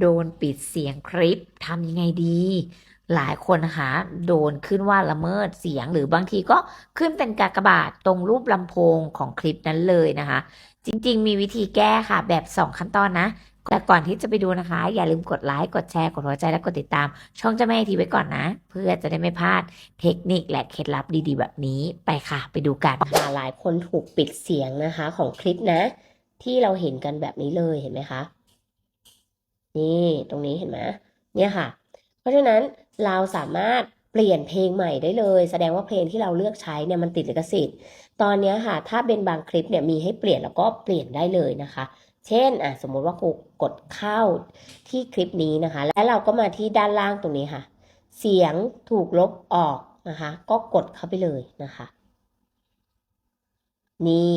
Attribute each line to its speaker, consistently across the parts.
Speaker 1: โดนปิดเสียงคลิปทำยังไงดี หลายคนนะคะโดนขึ้นว่าละเมิดเสียงหรือบางทีก็ขึ้นเป็นกากบาทตรงรูปลำโพงของคลิปนั้นเลยนะคะ จริง ๆ มีวิธีแก้ค่ะแบบ 2 ขั้นตอนนะ แต่ก่อนที่จะไปดูนะคะ อย่าลืมกดไลค์กดแชร์กดหัวใจและกดติดตาม ช่องเจ้าแม่ทีไว้ก่อนนะ เพื่อจะได้ไม่พลาดเทคนิคและเคล็ดลับดีๆ แบบนี้ไปค่ะ ไปดูกัน
Speaker 2: ค่ะหลายคนถูกปิดเสียงนะคะของคลิปนะ ที่เราเห็นกันแบบนี้เลยเห็นไหมคะ นี่ตรงนี้เห็นไหมเนี่ยค่ะ เพราะฉะนั้นเราสามารถเปลี่ยนเพลงใหม่ได้เลย แสดงว่าเพลงที่เราเลือกใช้เนี่ยมันติดลิขสิทธิ์ ตอนนี้ค่ะ ถ้าเป็นบางคลิปเนี่ยมีให้เปลี่ยนแล้วก็เปลี่ยนได้เลยนะคะ เช่นอะสมมุติว่าครูกดเข้าที่คลิปนี้นะคะ แล้วเราก็มาที่ด้านล่างตรงนี้ค่ะ เสียงถูกลบออกนะคะ ก็กดเข้าไปเลยนะคะ นี่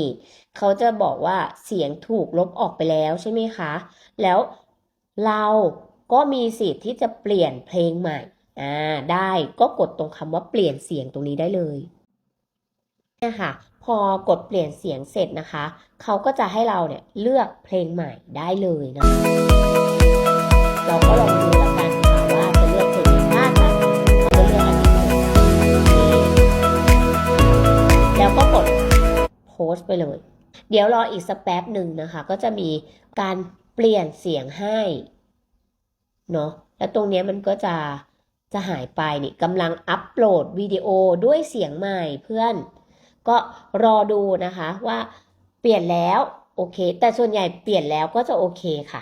Speaker 2: เขาจะบอกว่าเสียงถูกลบออกไปแล้วใช่ไหมคะ แล้ว เราก็มีสิทธิ์ที่จะเปลี่ยนเพลงใหม่อ่าได้ก็กดตรงคำว่าเปลี่ยนเสียงตรงนี้ได้เลยเนี่ยค่ะพอกดเปลี่ยนเสียงเสร็จนะคะ เขาก็จะให้เราเนี่ยเลือกเพลงใหม่ได้เลยนะเราก็ลองดูแล้วกันค่ะว่าจะเลือกเพลงไหนบ้างนะเราจะเลือกอันนี้แล้วก็กดโพสต์ไปเลย เดี๋ยวรออีกสักแป๊บหนึ่งนะคะ ก็จะมีการเปลี่ยนเสียงให้ เนาะแล้วตรงนี้มันก็จะจะหายไปนี่กำลังอัปโหลดวิดีโอด้วยเสียงใหม่เพื่อน ก็รอดูนะคะว่าเปลี่ยนแล้วโอเค แต่ส่วนใหญ่เปลี่ยนแล้วก็จะโอเคค่ะ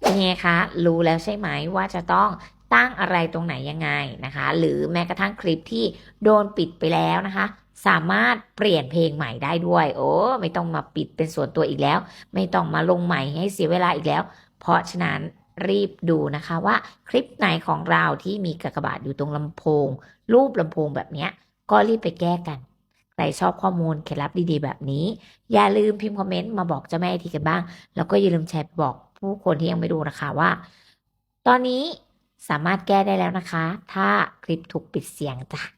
Speaker 1: เป็นไงคะ รู้แล้วใช่ไหมว่าจะต้องตั้งอะไรตรงไหนยังไงนะคะ หรือแม้กระทั่งคลิปที่โดนปิดไปแล้วนะคะ สามารถเปลี่ยนเพลงใหม่ได้ด้วย โอ้ไม่ต้องมาปิดเป็นส่วนตัวอีกแล้ว ไม่ต้องมาลงใหม่ให้เสียเวลาอีกแล้ว เพราะฉะนั้น รีบดูนะคะว่าคลิปไหนของเราที่มีกากบาทอยู่ตรงลำโพง รูปลำโพงแบบนี้ก็รีบไปแก้กัน ใครชอบข้อมูลเคล็ดลับดีๆ แบบนี้ อย่าลืมพิมพ์คอมเมนต์มาบอกเจ้าแม่ทีกันบ้าง แล้วก็อย่าลืมแชร์ไปบอกผู้คนที่ยังไม่ดูนะคะว่า ตอนนี้สามารถแก้ได้แล้วนะคะ ถ้าคลิปถูกปิดเสียงจ้ะ